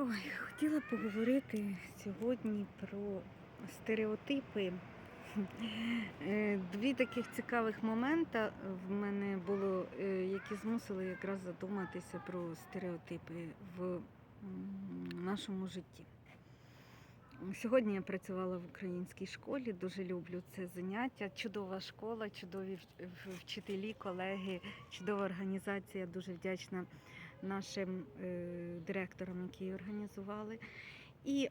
Ой, хотіла поговорити сьогодні про стереотипи. Е, Дві таких цікавих моменти в мене було, е, які змусили якраз задуматися про стереотипи в нашому житті. Сьогодні я працювала в українській школі, дуже люблю це заняття. Чудова школа, чудові вчителі, колеги, чудова організація. Дуже вдячна нашим е, директорам, які організували. І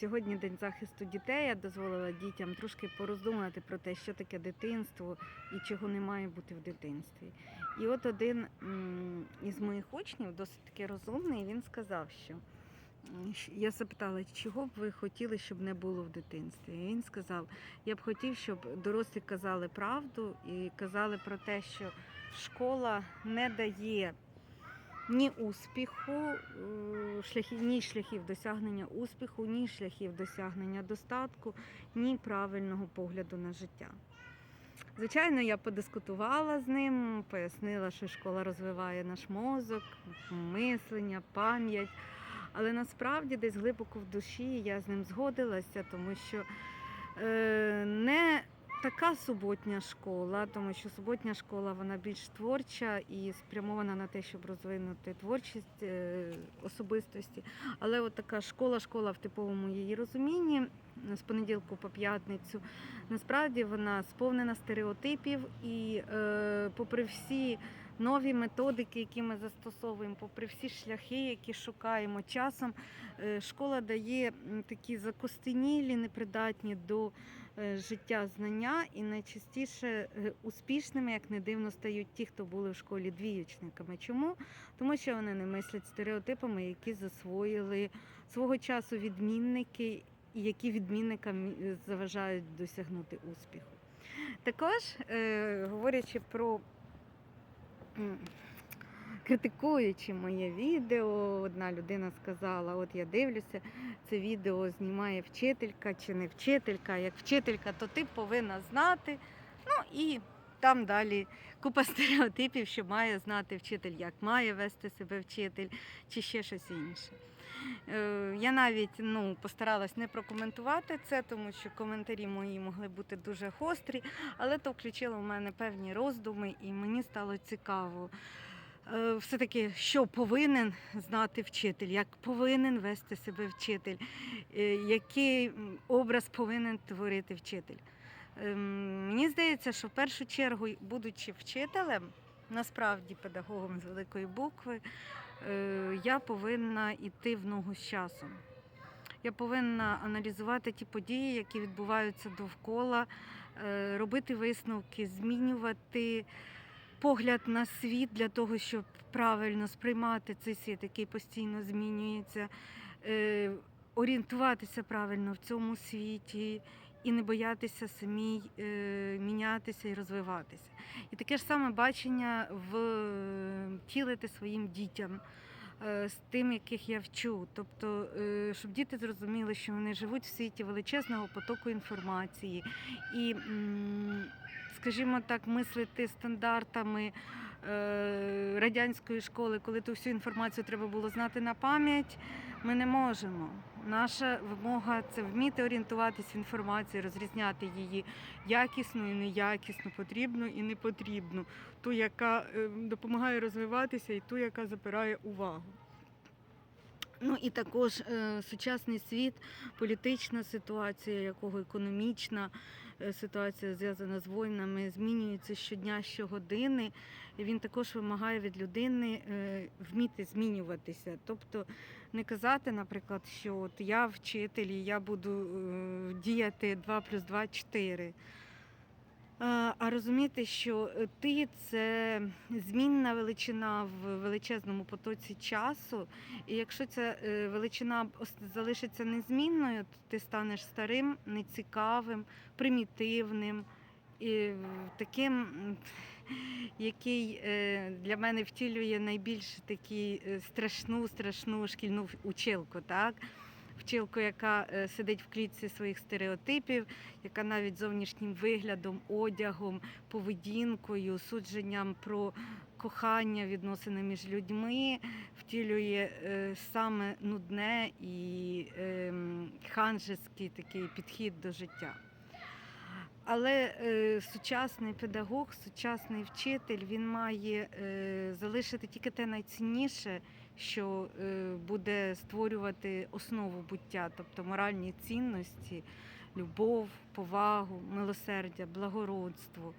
сьогодні День захисту дітей. Я дозволила дітям трошки пороздумувати про те, що таке дитинство і чого не має бути в дитинстві. І от один із моїх учнів, досить таки розумний, він сказав, що я запитала, чого б ви хотіли, щоб не було в дитинстві. І він сказав: я б хотів, щоб дорослі казали правду і казали про те, що школа не дає ні успіху, е, шляхів, ні шляхів досягнення успіху, ні шляхів досягнення достатку, ні правильного погляду на життя. Звичайно, я подискутувала з ним, пояснила, що школа розвиває наш мозок, мислення, пам'ять. Але насправді десь глибоко в душі я з ним згодилася, тому що е, не така суботня школа, тому що суботня школа вона більш творча і спрямована на те, щоб розвинути творчість е, особистості. Але от така школа, школа в типовому її розумінні з понеділку по п'ятницю, насправді вона сповнена стереотипів і, е, попри всі нові методики, які ми застосовуємо, попри всі шляхи, які шукаємо часом, е, школа дає такі закостенілі, непридатні до життя знання, і найчастіше е, успішними, як не дивно, стають ті, хто були в школі двіючниками. Чому? Тому що вони не мислять стереотипами, які засвоїли свого часу відмінники, і які відмінникам е, заважають досягнути успіху. Також, е, говорячи про критикуючи моє відео, одна людина сказала: от я дивлюся, це відео знімає вчителька чи не вчителька. Як вчителька, то ти повинна знати. Ну і там далі купа стереотипів, що має знати вчитель, як має вести себе вчитель, чи ще щось інше. Е, Я навіть ну, постаралась не прокоментувати це, тому що коментарі мої могли бути дуже гострі, але то включило в мене певні роздуми, і мені стало цікаво. Е, Все-таки, що повинен знати вчитель, як повинен вести себе вчитель, е, який образ повинен творити вчитель. Ем, Мені здається, що в першу чергу, будучи вчителем, насправді педагогом з великої букви, е, я повинна йти в ногу з часом. Я повинна аналізувати ті події, які відбуваються довкола, робити висновки, змінювати погляд на світ для того, щоб правильно сприймати цей світ, який постійно змінюється, е, орієнтуватися правильно в цьому світі і не боятися самій е, мінятися і розвиватися. І таке ж саме бачення втілити своїм дітям. е, З тим, яких я вчу, тобто, е, щоб діти зрозуміли, що вони живуть в світі величезного потоку інформації, і, скажімо так, мислити стандартами е, радянської школи, коли ту всю інформацію треба було знати на пам'ять, ми не можемо. Наша вимога це вміти орієнтуватися в інформації, розрізняти її якісну і неякісну, потрібну і непотрібну, ту, яка е, допомагає розвиватися, і ту, яка запирає увагу. Ну і також е, сучасний світ, політична ситуація, якого економічна ситуація зв'язана з воїнами, змінюється щодня, щогодини. І він також вимагає від людини е, вміти змінюватися. Тобто не казати, наприклад, що от я вчитель, і я буду е, діяти 2 плюс 2 – 4. А розуміти, що е, ти це змінна величина в величезному потоці часу, і якщо ця е, величина залишиться незмінною, то ти станеш старим, нецікавим, примітивним і таким, який е, для мене втілює найбільш такі страшну, страшну шкільну училку. Так? Вчилку, яка е, сидить в клітці своїх стереотипів, яка навіть зовнішнім виглядом, одягом, поведінкою, судженням про кохання, відносини між людьми втілює е, саме нудне і ем, ханжеский такий підхід до життя. Але е, сучасний педагог, сучасний вчитель, він має е, залишити тільки те найцінніше, що е, буде створювати основу буття, тобто моральні цінності, любов, повагу, милосердя, благородство.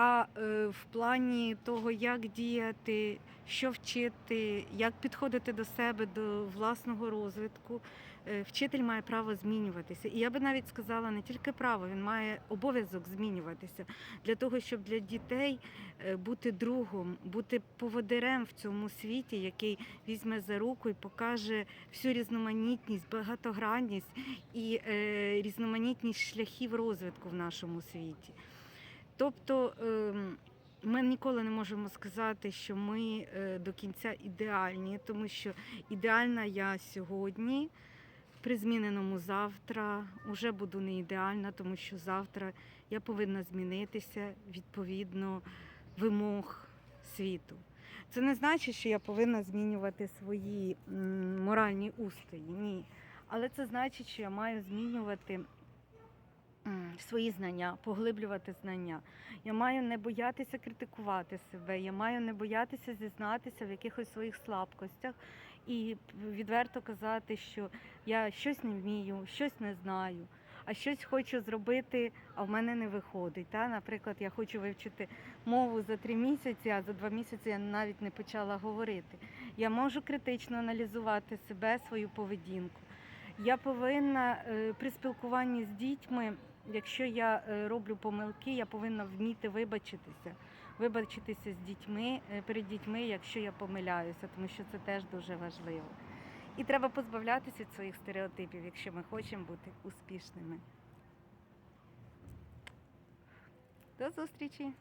А е, в плані того, як діяти, що вчити, як підходити до себе, до власного розвитку, е, вчитель має право змінюватися. І я би навіть сказала не тільки право, він має обов'язок змінюватися для того, щоб для дітей е, бути другом, бути поводирем в цьому світі, який візьме за руку і покаже всю різноманітність, багатогранність і різноманітність шляхів розвитку в нашому світі. Тобто ем, ми ніколи не можемо сказати, що ми е, до кінця ідеальні, тому що ідеальна я сьогодні, при зміненому завтра, вже буду не ідеальна, тому що завтра я повинна змінитися відповідно вимог світу. Це не значить, що я повинна змінювати свої моральні устої. Ні. Але це значить, що я маю змінювати свої знання, поглиблювати знання. Я маю не боятися критикувати себе, я маю не боятися зізнатися в якихось своїх слабкостях і відверто казати, що я щось не вмію, щось не знаю, а щось хочу зробити, а в мене не виходить. Та? Наприклад, я хочу вивчити мову за три місяці, а за два місяці я навіть не почала говорити. Я можу критично аналізувати себе, свою поведінку. Я повинна е, при спілкуванні з дітьми, якщо я е, роблю помилки, я повинна вміти вибачитися. Вибачитися з дітьми е, перед дітьми, якщо я помиляюся, тому що це теж дуже важливо. І треба позбавлятися від своїх стереотипів, якщо ми хочемо бути успішними. До зустрічі!